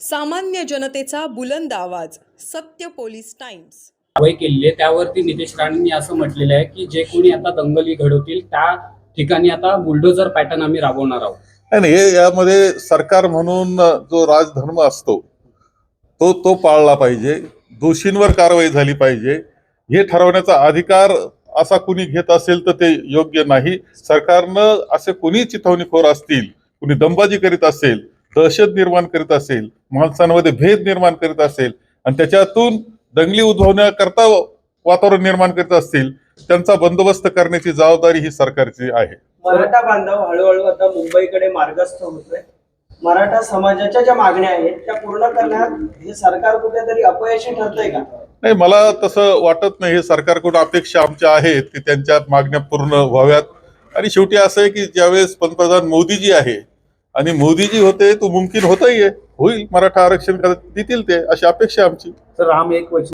सामान्य जनतेचा बुलंद आवाज सत्य पोलीस टाइम्स. कारवाई केलेली आहे. त्यावरती नितेश राणेंनी असं म्हटलेलं आहे की जे कोणी आता दंगली घडवतील त्या ठिकाणी आता बुलडोजर पॅटर्न आम्ही राबवणार आहोत. नाही नाही, हे यामध्ये सरकार म्हणून जो राजधर्म असतो तो तो पाळला पाहिजे. दोषींवर कारवाई झाली पाहिजे. हे ठरवण्याचा अधिकार असा कुणी घेत असेल तर ते योग्य नाही. सरकारनं असे कुणी चिथावणीखोर असतील कुणी दंबाजी करीत असेल दहशत निर्माण करीत असेल माणसांमध्ये भेद निर्माण करीत असेल आणि त्याच्यातून दंगली उद्भवण्याकरता वातावरण निर्माण करीत असतील त्यांचा बंदोबस्त करण्याची जबाबदारी ही सरकारची आहे. मराठा बांधव हळूहळू आता मुंबईकडे मार्गस्थ होतोय. मराठा समाजाच्या ज्या मागण्या आहेत त्या पूर्ण करण्यात हे सरकार कुठेतरी अपयशी ठरतंय का? नाही मला तसं वाटत नाही. हे सरकारकडून अपेक्षा आमच्या आहेत की त्यांच्या मागण्या पूर्ण व्हाव्यात. आणि शेवटी असं आहे की ज्यावेळेस पंतप्रधान मोदीजी आहे आणि मोदीजी होते तो मुमकिन होतही आहे. होईल मराठा आरक्षण करत- देतील ते अशी अपेक्षा आमची. तर राम एक वर्ष